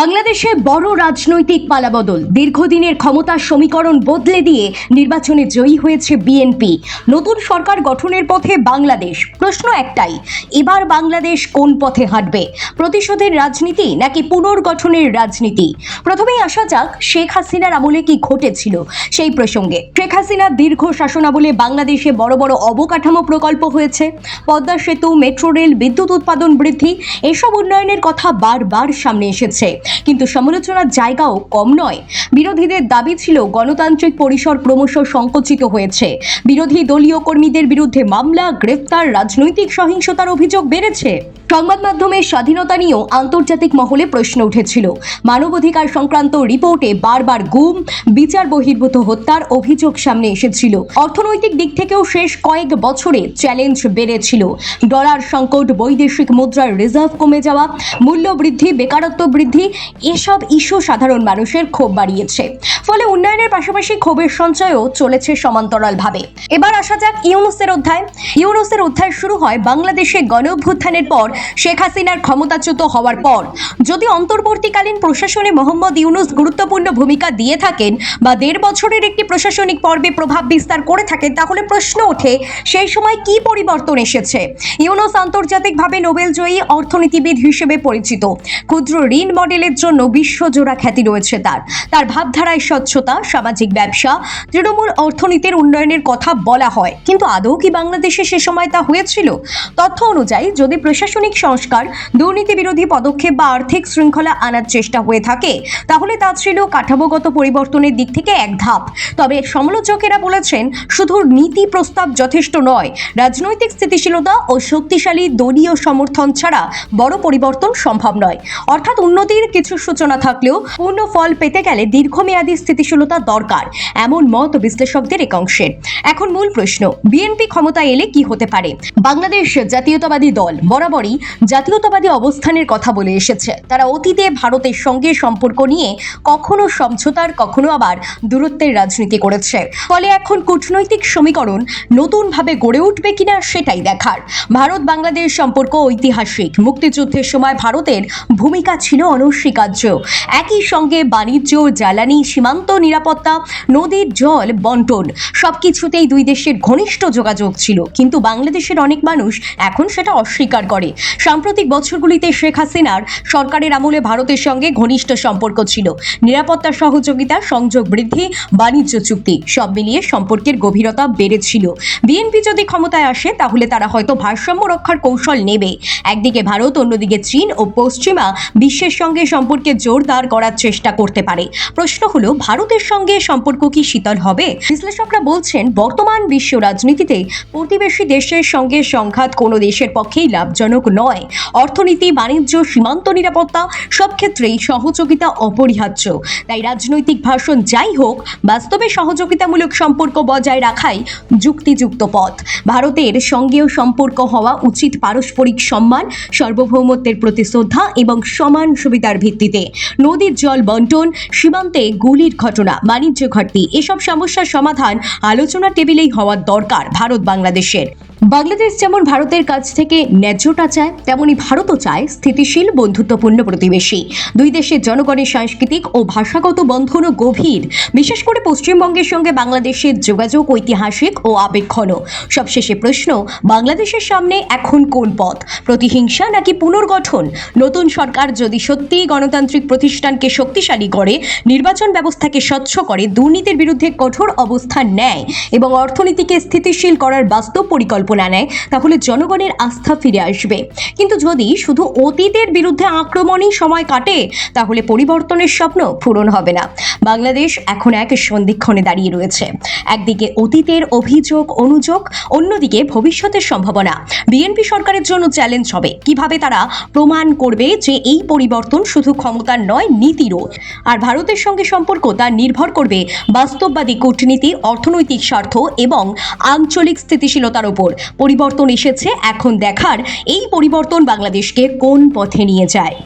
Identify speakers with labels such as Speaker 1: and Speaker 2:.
Speaker 1: বাংলাদেশে বড় রাজনৈতিক পালাবদল। দীর্ঘদিনের ক্ষমতার সমীকরণ বদলে দিয়ে নির্বাচনে জয়ী হয়েছে বিএনপি। নতুন সরকার গঠনের পথে বাংলাদেশ। প্রশ্ন একটাই, এবার বাংলাদেশ কোন পথে হাঁটবে? প্রতিশোধের রাজনীতি নাকি পুনর্গঠনের রাজনীতি? প্রথমেই আসা যাক, শেখ হাসিনার আমলে কি ঘটেছিল সেই প্রসঙ্গে। শেখ হাসিনার দীর্ঘ শাসনামলে বাংলাদেশে বড় বড় অবকাঠামো প্রকল্প হয়েছে। পদ্মা সেতু, মেট্রো রেল, বিদ্যুৎ উৎপাদন বৃদ্ধি, এসব উন্নয়নের কথা বারবার সামনে এসেছে। কিন্তু সমালোচনার জায়গাও কম নয়। বিরোধীদের দাবি ছিল গণতান্ত্রিক পরিসর ক্রমশ সংকুচিত হয়েছে। বিরোধী দলীয় কর্মীদের বিরুদ্ধে মামলা, গ্রেফতার, রাজনৈতিক সহিংসতার অভিযোগ বেড়েছে। সংবাদ মাধ্যমের স্বাধীনতা নিয়েও আন্তর্জাতিক মহলে প্রশ্ন উঠেছিল। মানবাধিকার সংক্রান্ত রিপোর্টে বারবার গুম, বিচার বহির্ভূত হত্যার অভিযোগ সামনে এসেছিল। অর্থনৈতিক দিক থেকেও শেষ কয়েক বছরে চ্যালেঞ্জ বেড়েছিল। ডলার সংকট, বৈদেশিক মুদ্রার রিজার্ভ কমে যাওয়া, মূল্য বৃদ্ধি, বেকারত্ব বৃদ্ধি, এসব ইস্যু সাধারণ মানুষের ক্ষোভ বাড়িয়েছে। ফলে উন্নয়নের পাশাপাশি ক্ষোভের সঞ্চয়ও চলেছে সমান্তরালভাবে। এবার আসা যাক ইউনুসের অধ্যায়। ইউনুসের অধ্যায় শুরু হয় বাংলাদেশে গণ পর শেখ হাসিনার ক্ষমতাচ্যুত হওয়ার পর। যদি অন্তর্বর্তীকালীন প্রশাসনে মোহাম্মদ ইউনুস গুরুত্বপূর্ণ ভূমিকা দিয়ে থাকেন বা দেড় বছরের একটি প্রশাসনিক পর্বে প্রভাব বিস্তার করে থাকেন, তাহলে প্রশ্ন ওঠে, সেই সময় কি পরিবর্তন এসেছে? ইউনুস আন্তর্জাতিকভাবে নোবেলজয়ী অর্থনীতিবিদ হিসেবে পরিচিত। ক্ষুদ্র ঋণ মডেলের জন্য বিশ্বজোড়া খ্যাতি রয়েছে তার। তার ভাবধারায় স্বচ্ছতা, সামাজিক ব্যবসা, তৃণমূল অর্থনীতির উন্নয়নের কথা বলা হয়। কিন্তু আদৌ কি বাংলাদেশে সে সময় তা হয়েছিল? তথ্য অনুযায়ী, যদি প্রশাসনিক সংস্কার দুর্নীতি বিরোধী পদক্ষেপ বা আর্থিক শৃঙ্খলা আনার চেষ্টা হয়ে থাকে। তাহলে তা ছিল কাঠামোগত পরিবর্তনের দিক থেকে এক ধাপ। তবে সমালোচকেরা বলেছেন, শুধু নীতি প্রস্তাব যথেষ্ট নয়, রাজনৈতিক স্থিতিশীলতা ও শক্তিশালী দলীয় সমর্থন ছাড়া বড় পরিবর্তন সম্ভব নয়। অর্থাৎ উন্নতির কিছু সূচনা থাকলেও পূর্ণ ফল পেতে গেলে দীর্ঘমেয়াদী স্থিতিশীলতা দরকার, এমন মত বিশ্লেষকদের একাংশের এখন মূল প্রশ্ন, বিএনপি ক্ষমতায় এলে কি হতে পারে? বাংলাদেশ জাতীয়তাবাদী দল, বরাবরই জাতীয়তাবাদী অবস্থানের কথা বলে এসেছে। তারা অতীতে ভারতের সঙ্গে সম্পর্ক নিয়ে কখনো সমঝোতার, কখনো আবার দূরত্বের রাজনীতি করেছে। ফলে এখন কূটনৈতিক সমীকরণ নতুনভাবে গড়ে উঠবে কিনা সেটাই দেখার। ভারত বাংলাদেশ সম্পর্ক ঐতিহাসিক। মুক্তিযুদ্ধের সময় ভারতের ভূমিকা ছিল অনস্বীকার্য। একই সঙ্গে বাণিজ্য, জ্বালানি, সীমান্ত নিরাপত্তা, নদীর জল, বন্টন সবকিছুতেই দুই দেশের ঘনিষ্ঠ যোগাযোগ ছিল। কিন্তু বাংলাদেশের অনেক মানুষ এখন সেটা অস্বীকার করে। সাম্প্রতিক বছরগুলিতে শেখ হাসিনার সরকারের আমলে ভারতের সঙ্গে ঘনিষ্ঠ সম্পর্ক ছিল। নিরাপত্তা, সহযোগিতা, সংযোগ বৃদ্ধি, বাণিজ্য চুক্তি সব মিলিয়ে সম্পর্কের গভীরতা বেড়েছিল। বিএনপি যদি ক্ষমতায় আসে, তাহলে তারা হয়তো ভারসাম্য রক্ষার কৌশল নেবে। একদিকে ভারত, অন্যদিকে চীন ও পশ্চিমা বিশ্বের সঙ্গে সম্পর্কে জোরদার করার চেষ্টা করতে পারে। প্রশ্ন হলো, ভারতের সঙ্গে সম্পর্ক কি শীতল হবে? বিশ্লেষকরা বলছেন, বর্তমান বিশ্ব রাজনীতিতে প্রতিবেশী দেশের সঙ্গে সংঘাত কোনো দেশের পক্ষেই লাভজনক নয়। অর্থনীতি, বাণিজ্য, সীমান্ত নিরাপত্তা সব ক্ষেত্রেই সহযোগিতা অপরিহার্য। তাই রাজনৈতিক ভাষণ যাই হোক, বাস্তবে সহযোগিতামূলক সম্পর্ক বজায় রাখাই যুক্তিযুক্ত পথ। ভারতের সঙ্গেও সম্পর্ক হওয়া উচিত পারস্পরিক সম্মান, সার্বভৌমত্বের প্রতি শ্রদ্ধা এবং সমান সুবিধার ভিত্তিতে। নদীর জল বন্টন, সীমান্তে গুলির ঘটনা, বাণিজ্য ঘাটতি, এসব সমস্যার সমাধান আলোচনা টেবিলেই হওয়ার দরকার ভারত বাংলাদেশের বাংলাদেশ যেমন ভারতের কাছ থেকে ন্যায্যটা চায়, তেমনি ভারতও চায় স্থিতিশীল, বন্ধুত্বপূর্ণ প্রতিবেশী। দুই দেশের জনগণের সাংস্কৃতিক ও ভাষাগত বন্ধনও গভীর। বিশেষ করে পশ্চিমবঙ্গের সঙ্গে বাংলাদেশের যোগাযোগ ঐতিহাসিক ও আবেক্ষণ সবশেষে প্রশ্ন, বাংলাদেশের সামনে এখন কোন পথ? প্রতিহিংসা নাকি পুনর্গঠন? নতুন সরকার যদি সত্যি গণতান্ত্রিক প্রতিষ্ঠানকে শক্তিশালী করে, নির্বাচন ব্যবস্থাকে স্বচ্ছ করে, দুর্নীতির বিরুদ্ধে কঠোর অবস্থান নেয় এবং অর্থনীতিকে স্থিতিশীল করার বাস্তব পরিকল্পনা নেয়, তাহলে জনগণের আস্থা ফিরে আসবে। কিন্তু যদি শুধু অতীতের বিরুদ্ধে আক্রমণই সময় কাটে, তাহলে পরিবর্তনের স্বপ্ন পূরণ হবে না। বাংলাদেশ এখন এক সন্ধিক্ষণে দাঁড়িয়ে রয়েছে। একদিকে অতীতের অভিযোগ, অনুযোগ, অন্যদিকে ভবিষ্যতের সম্ভাবনা। বিএনপি সরকারের জন্য চ্যালেঞ্জ হবে, কীভাবে তারা প্রমাণ করবে যে এই পরিবর্তন শুধু ক্ষমতার নয়, নীতিরও। আর ভারতের সঙ্গে সম্পর্ক তা নির্ভর করবে বাস্তববাদী কূটনীতি, অর্থনৈতিক স্বার্থ এবং আঞ্চলিক স্থিতিশীলতার উপর পরিবর্তন এসেছে। এখন দেখার এই পরিবর্তন বাংলাদেশকে কোন পথে নিয়ে যায়?